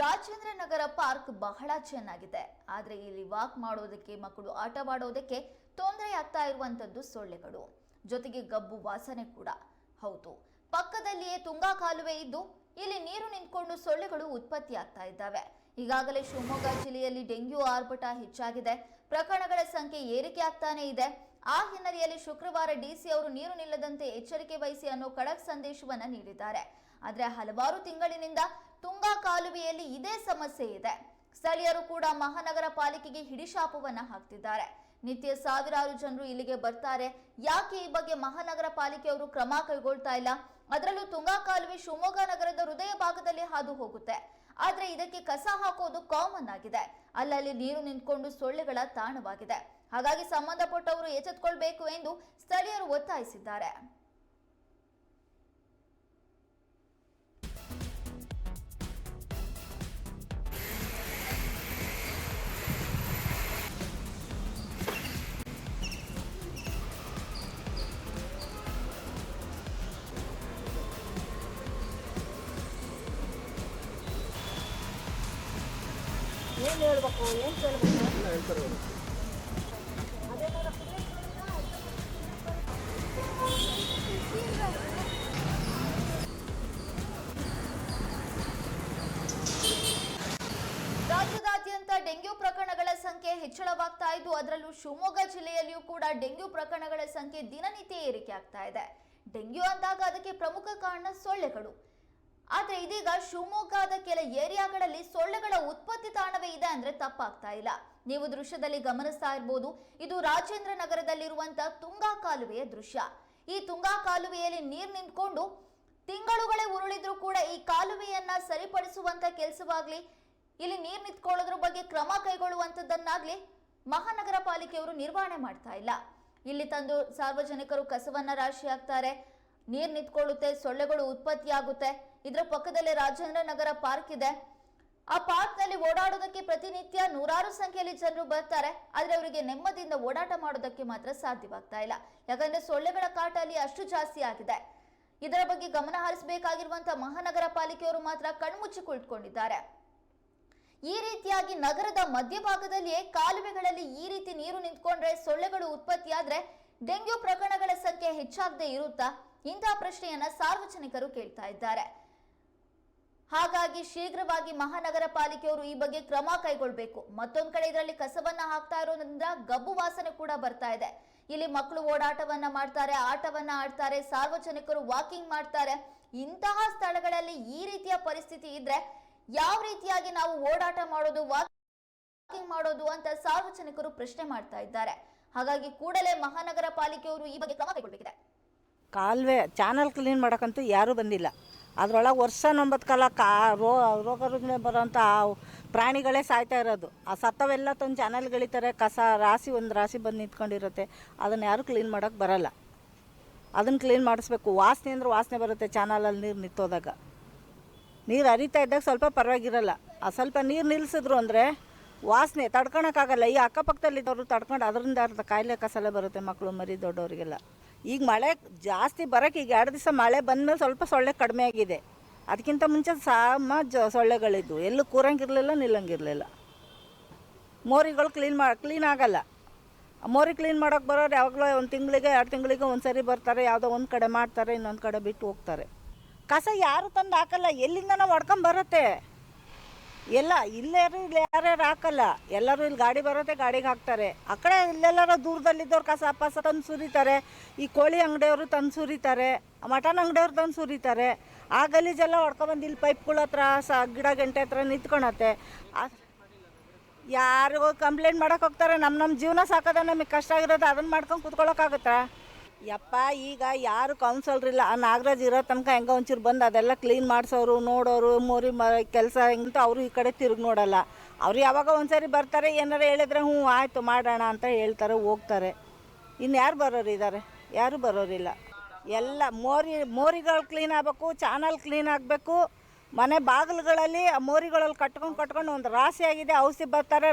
ರಾಜೇಂದ್ರ ನಗರ park ಬಹಳ ಚೆನ್ನಾಗಿದೆ. ಆದರೆ ಇಲ್ಲಿ ವಾಕ್ ಮಾಡೋದಕ್ಕೆ, ಮಕ್ಕಳು ಆಟವಾಡೋದಕ್ಕೆ ತೊಂದರೆ ಆಗ್ತಾ ಇರುವಂತದ್ದು ಸೊಳ್ಳೆಗಳು. ಜೊತೆಗೆ ಗಬ್ಬು ವಾಸನೆ ಕೂಡ. ಹೌದು, ಪಕ್ಕದಲ್ಲಿಯೇ ತುಂಗಾ ಕಾಲುವೆ ಇದ್ದು, ಇಲ್ಲಿ ನೀರು ನಿಂತ್ಕೊಂಡು ಸೊಳ್ಳೆಗಳು ಉತ್ಪತ್ತಿ ಆಗ್ತಾ ಇದ್ದಾವೆ. ಈಗಾಗಲೇ ಶಿವಮೊಗ್ಗ ಜಿಲ್ಲೆಯಲ್ಲಿ ಡೆಂಗ್ಯೂ ಆರ್ಭಟ ಹೆಚ್ಚಾಗಿದೆ. ಪ್ರಕರಣಗಳ ಸಂಖ್ಯೆ ಏರಿಕೆ ಆಗ್ತಾನೆ ಇದೆ. ಆ ಹಿನ್ನೆಲೆಯಲ್ಲಿ ಶುಕ್ರವಾರ ಡಿಸಿ ಅವರು ನೀರು ನಿಲ್ಲದಂತೆ ಎಚ್ಚರಿಕೆ ವಹಿಸಿ ಅನ್ನೋ ಖಡಕ್ ಸಂದೇಶವನ್ನ ನೀಡಿದ್ದಾರೆ. ಆದ್ರೆ ಹಲವಾರು ತಿಂಗಳಿನಿಂದ ತುಂಗಾ ಕಾಲುವೆಯಲ್ಲಿ ಇದೇ ಸಮಸ್ಯೆ ಇದೆ. ಸ್ಥಳೀಯರು ಕೂಡ ಮಹಾನಗರ ಪಾಲಿಕೆಗೆ ಹಿಡಿಶಾಪವನ್ನ ಹಾಕ್ತಿದ್ದಾರೆ. ನಿತ್ಯ ಸಾವಿರಾರು ಜನರು ಇಲ್ಲಿಗೆ ಬರ್ತಾರೆ. ಯಾಕೆ ಈ ಬಗ್ಗೆ ಮಹಾನಗರ ಪಾಲಿಕೆಯವರು ಕ್ರಮ ಕೈಗೊಳ್ತಾ ಇಲ್ಲ? ಅದರಲ್ಲೂ ತುಂಗಾ ಕಾಲುವೆ ಶಿವಮೊಗ್ಗ ನಗರದ ಹೃದಯ ಭಾಗದಲ್ಲಿ ಹಾದು ಹೋಗುತ್ತೆ. ಆದ್ರೆ ಇದಕ್ಕೆ ಕಸ ಹಾಕೋದು ಕಾಮನ್ ಆಗಿದೆ. ಅಲ್ಲಲ್ಲಿ ನೀರು ನಿಂತ್ಕೊಂಡು ಸೊಳ್ಳೆಗಳ ತಾಣವಾಗಿದೆ. ಹಾಗಾಗಿ ಸಂಬಂಧಪಟ್ಟವರು ಎಚ್ಚೆತ್ಕೊಳ್ಬೇಕು ಎಂದು ಸ್ಥಳೀಯರು ಒತ್ತಾಯಿಸಿದ್ದಾರೆ. ಏನು ರಾಜ್ಯದಾದ್ಯಂತ ಡೆಂಗ್ಯೂ ಪ್ರಕರಣಗಳ ಸಂಖ್ಯೆ ಹೆಚ್ಚಳವಾಗ್ತಾ ಇದ್ದು, ಅದರಲ್ಲೂ ಶಿವಮೊಗ್ಗ ಜಿಲ್ಲೆಯಲ್ಲಿಯೂ ಕೂಡ ಡೆಂಗ್ಯೂ ಪ್ರಕರಣಗಳ ಸಂಖ್ಯೆ ದಿನನಿತ್ಯ ಏರಿಕೆ ಆಗ್ತಾ ಇದೆ. ಡೆಂಗ್ಯೂ ಅಂದಾಗ ಅದಕ್ಕೆ ಪ್ರಮುಖ ಕಾರಣ ಸೊಳ್ಳೆಗಳು. ಆದ್ರೆ ಇದೀಗ ಶಿವಮೊಗ್ಗದ ಕೆಲ ಏರಿಯಾಗಳಲ್ಲಿ ಸೊಳ್ಳೆಗಳ ಉತ್ಪತ್ತಿ ತಾಣವೇ ಇದೆ ಅಂದ್ರೆ ತಪ್ಪಾಗ್ತಾ ಇಲ್ಲ. ನೀವು ದೃಶ್ಯದಲ್ಲಿ ಗಮನಿಸ್ತಾ ಇರಬಹುದು ಇದು ರಾಜೇಂದ್ರ ನಗರದಲ್ಲಿರುವಂತ ತುಂಗಾ ಕಾಲುವೆಯ ದೃಶ್ಯ. ಈ ತುಂಗಾ ಕಾಲುವೆಯಲ್ಲಿ ನೀರು ನಿಂತ್ಕೊಂಡು ತಿಂಗಳುಗಳೇ ಉರುಳಿದ್ರೂ ಕೂಡ ಈ ಕಾಲುವೆಯನ್ನ ಸರಿಪಡಿಸುವಂತ ಕೆಲಸವಾಗ್ಲಿ, ಇಲ್ಲಿ ನೀರು ನಿಂತ್ಕೊಳ್ಳೋದ್ರ ಬಗ್ಗೆ ಕ್ರಮ ಕೈಗೊಳ್ಳುವಂತದ್ದನ್ನಾಗ್ಲಿ ಮಹಾನಗರ ಪಾಲಿಕೆಯವರು ನಿರ್ವಹಣೆ ಮಾಡ್ತಾ ಇಲ್ಲ. ಇಲ್ಲಿ ತಂದು ಸಾರ್ವಜನಿಕರು ಕಸವನ್ನ ರಾಶಿ ಹಾಕ್ತಾರೆ ನೀರು ನಿಂತ್ಕೊಳ್ಳುತ್ತೆ, ಸೊಳ್ಳೆಗಳು ಉತ್ಪತ್ತಿ ಆಗುತ್ತೆ ಇದರ ಪಕ್ಕದಲ್ಲೇ ರಾಜೇಂದ್ರ ನಗರ ಪಾರ್ಕ್ ಇದೆ. ಆ ಪಾರ್ಕ್ನಲ್ಲಿ ಓಡಾಡೋದಕ್ಕೆ ಪ್ರತಿನಿತ್ಯ ನೂರಾರು ಸಂಖ್ಯೆಯಲ್ಲಿ ಜನರು ಬರ್ತಾರೆ. ಆದ್ರೆ ಅವರಿಗೆ ನೆಮ್ಮದಿಯಿಂದ ಓಡಾಟ ಮಾಡೋದಕ್ಕೆ ಮಾತ್ರ ಸಾಧ್ಯವಾಗ್ತಾ ಇಲ್ಲ. ಯಾಕಂದ್ರೆ ಸೊಳ್ಳೆಗಳ ಕಾಟ ಅಲ್ಲಿ ಅಷ್ಟು ಜಾಸ್ತಿ ಆಗಿದೆ. ಇದರ ಬಗ್ಗೆ ಗಮನ ಹರಿಸಬೇಕಾಗಿರುವಂತಹ ಮಹಾನಗರ ಪಾಲಿಕೆಯವರು ಮಾತ್ರ ಕಣ್ಮುಚ್ಚಿ ಕುಳಿತುಕೊಂಡಿದ್ದಾರೆ ಈ ರೀತಿಯಾಗಿ ನಗರದ ಮಧ್ಯಭಾಗದಲ್ಲಿಯೇ ಕಾಲುವೆಗಳಲ್ಲಿ ಈ ರೀತಿ ನೀರು ನಿಂತ್ಕೊಂಡ್ರೆ ಸೊಳ್ಳೆಗಳು ಉತ್ಪತ್ತಿಯಾದ್ರೆ ಡೆಂಗ್ಯೂ ಪ್ರಕರಣಗಳ ಸಂಖ್ಯೆ ಹೆಚ್ಚಾಗದೆ ಇರುತ್ತಾ? ಇಂತಹ ಪ್ರಶ್ನೆಯನ್ನ ಸಾರ್ವಜನಿಕರು ಕೇಳ್ತಾ ಇದ್ದಾರೆ. ಹಾಗಾಗಿ ಶೀಘ್ರವಾಗಿ ಮಹಾನಗರ ಪಾಲಿಕೆಯವರು ಈ ಬಗ್ಗೆ ಕ್ರಮ ಕೈಗೊಳ್ಬೇಕು ಮತ್ತೊಂದು ಕಡೆ ಇದರಲ್ಲಿ ಕಸವನ್ನ ಹಾಕ್ತಾ ಇರೋದ್ರಿಂದ ಗಬ್ಬು ವಾಸನೆ ಕೂಡ ಬರ್ತಾ ಇದೆ. ಇಲ್ಲಿ ಮಕ್ಕಳು ಓಡಾಟವನ್ನ ಮಾಡ್ತಾರೆ, ಆಟವನ್ನ ಆಡ್ತಾರೆ, ಸಾರ್ವಜನಿಕರು ವಾಕಿಂಗ್ ಮಾಡ್ತಾರೆ. ಇಂತಹ ಸ್ಥಳಗಳಲ್ಲಿ ಈ ರೀತಿಯ ಪರಿಸ್ಥಿತಿ ಇದ್ರೆ ಯಾವ ರೀತಿಯಾಗಿ ನಾವು ಓಡಾಟ ಮಾಡೋದು, ವಾಕಿಂಗ್ ಮಾಡೋದು ಅಂತ ಸಾರ್ವಜನಿಕರು ಪ್ರಶ್ನೆ ಮಾಡ್ತಾ ಇದ್ದಾರೆ. ಹಾಗಾಗಿ ಕೂಡಲೇ ಮಹಾನಗರ ಪಾಲಿಕೆಯವರು ಈ ಬಗ್ಗೆ ಕ್ರಮ ಕೈಗೊಳ್ಳಬೇಕಿದೆ. ಕಾಲುವೆ, ಚಾನಲ್ ಕ್ಲೀನ್ ಮಾಡಕ್ಕಂತೂ ಯಾರೂ ಬಂದಿಲ್ಲ. ಅದರೊಳಗೆ ವರ್ಷ ಒಂಬತ್ತು ಕಾಲ ಕಾ, ರೋ ರೋಗ ರುಜಿನ ಬರೋಂಥ ಪ್ರಾಣಿಗಳೇ ಸಾಯ್ತಾ ಇರೋದು. ಆ ಸತ್ತವೆಲ್ಲ ತಂದು ಚಾನಲ್ಗಳಿತಾರೆ ಕಸ, ರಾಶಿ, ಒಂದು ರಾಶಿ ಬಂದು ನಿಂತ್ಕೊಂಡಿರುತ್ತೆ. ಅದನ್ನು ಯಾರೂ ಕ್ಲೀನ್ ಮಾಡೋಕ್ಕೆ ಬರಲ್ಲ. ಅದನ್ನು ಕ್ಲೀನ್ ಮಾಡಿಸ್ಬೇಕು. ವಾಸನೆ ಅಂದ್ರೆ ವಾಸನೆ ಬರುತ್ತೆ ಚಾನಲಲ್ಲಿ ನೀರು ನಿಂತೋದಾಗ. ನೀರು ಹರಿತಾ ಇದ್ದಾಗ ಸ್ವಲ್ಪ ಪರವಾಗಿರಲ್ಲ. ಆ ಸ್ವಲ್ಪ ನೀರು ನಿಲ್ಲಿಸಿದ್ರು ಅಂದರೆ ವಾಸನೆ ತಡ್ಕೊಳಕ್ಕಾಗಲ್ಲ ಈ ಅಕ್ಕಪಕ್ಕದಲ್ಲಿದ್ದವರು ತಡ್ಕೊಂಡು ಅದರಿಂದ ಅರ್ಧ ಕಾಯಿಲೆ ಕಸಲೆ ಬರುತ್ತೆ ಮಕ್ಕಳು ಮರಿ, ದೊಡ್ಡವರಿಗೆಲ್ಲ. ಈಗ ಮಳೆ ಜಾಸ್ತಿ ಬರೋಕ್ಕೆ ಈಗ ಎರಡು ದಿವಸ ಮಳೆ ಬಂದಮೇಲೆ ಸ್ವಲ್ಪ ಸೊಳ್ಳೆ ಕಡಿಮೆ ಆಗಿದೆ. ಅದಕ್ಕಿಂತ ಮುಂಚೆ ಸಾಮ ಜ ಸೊಳ್ಳೆಗಳಿದ್ವು. ಎಲ್ಲೂ ಕೂರಂಗಿರಲಿಲ್ಲ, ನಿಲ್ಲಂಗಿರಲಿಲ್ಲ. ಮೋರಿಗಳು ಕ್ಲೀನ್ ಮಾ ಕ್ಲೀನ್ ಆಗಲ್ಲ. ಮೋರಿ ಕ್ಲೀನ್ ಮಾಡೋಕೆ ಬರೋರು ಯಾವಾಗಲೂ ಒಂದು ತಿಂಗಳಿಗೆ, ಎರಡು ತಿಂಗಳಿಗೆ ಒಂದು ಸರಿ ಬರ್ತಾರೆ, ಯಾವುದೋ ಒಂದು ಕಡೆ ಮಾಡ್ತಾರೆ, ಇನ್ನೊಂದು ಕಡೆ ಬಿಟ್ಟು ಹೋಗ್ತಾರೆ. ಕಸ ಯಾರು ತಂದು ಹಾಕಲ್ಲ? ಎಲ್ಲಿಂದ ನಾವು ಹೊಡ್ಕೊಂಬರುತ್ತೆ ಎಲ್ಲ ಇಲ್ಲಾರು ಇಲ್ಲಿ ಯಾರ್ಯಾರು ಹಾಕಲ್ಲ. ಎಲ್ಲರೂ ಇಲ್ಲಿ ಗಾಡಿ ಬರುತ್ತೆ ಗಾಡಿಗೆ ಹಾಕ್ತಾರೆ. ಆ ಕಡೆ ಇಲ್ಲೆಲ್ಲರ ದೂರದಲ್ಲಿದ್ದವ್ರು ಕಸ ಪಸ ತಂದು ಸುರಿತಾರೆ. ಈ ಕೋಳಿ ಅಂಗಡಿಯವರು ತಂದು ಸುರಿತಾರೆ. ಮಟನ್ ಅಂಗಡಿಯವ್ರು ತಂದು ಸುರಿತಾರೆ. ಆ ಗಲೀಜೆಲ್ಲ ಹೊಡ್ಕೊಬಂದು ಇಲ್ಲಿ ಪೈಪ್ಗಳ ಹತ್ರ, ಸ, ಗಿಡ ಗಂಟೆ ಹತ್ರ ನಿಂತ್ಕೊಳತ್ತೆ. ಆ- ಯಾರು ಕಂಪ್ಲೇಂಟ್ ಮಾಡೋಕೆ ಹೋಗ್ತಾರೆ. ನಮ್ಮ ನಮ್ಮ ಜೀವನ ಸಾಕೋದ ನಮಗೆ ಕಷ್ಟ ಆಗಿರೋದು ಅದನ್ನು ಮಾಡ್ಕೊಂಡು ಕುತ್ಕೊಳ್ಳೋಕ್ಕಾಗತ್ತಾ ಯಪ್ಪ, ಈಗ ಯಾರು ಕೌನ್ಸಲ್ರ್ ಇಲ್ಲ. ಆ ನಾಗರಾಜ್ ಇರೋ ತನಕ ಹೆಂಗ ಒಂಚೂರು ಬಂದು ಅದೆಲ್ಲ ಕ್ಲೀನ್ ಮಾಡಿಸೋರು, ನೋಡೋರು, ಮೋರಿ ಮ, ಕೆಲಸ ಹೆಂಗಂತ ಅವರು ಈ ಕಡೆ ತಿರುಗಿ ನೋಡಲ್ಲ. ಅವ್ರು ಯಾವಾಗ ಒಂದ್ಸರಿ ಬರ್ತಾರೆ, ಏನಾರ ಹೇಳಿದ್ರೆ ಹ್ಞೂ, ಆಯಿತು ಮಾಡೋಣ ಅಂತ ಹೇಳ್ತಾರೆ, ಹೋಗ್ತಾರೆ. ಇನ್ನು ಯಾರು ಬರೋರು ಇದ್ದಾರೆ ಯಾರು ಬರೋರಿಲ್ಲ ಎಲ್ಲ ಮೋರಿ, ಮೋರಿಗಳು ಕ್ಲೀನ್ ಆಗಬೇಕು ಚಾನಲ್ ಕ್ಲೀನ್ ಆಗಬೇಕು. ಮನೆ ಬಾಗಿಲುಗಳಲ್ಲಿ ಆ ಮೋರಿಗಳಲ್ಲಿ ಕಟ್ಕೊಂಡು ಕಟ್ಕೊಂಡು ಒಂದು ರಾಶಿ ಆಗಿದೆ, ಔಷಧಿ ಬರ್ತಾರೆ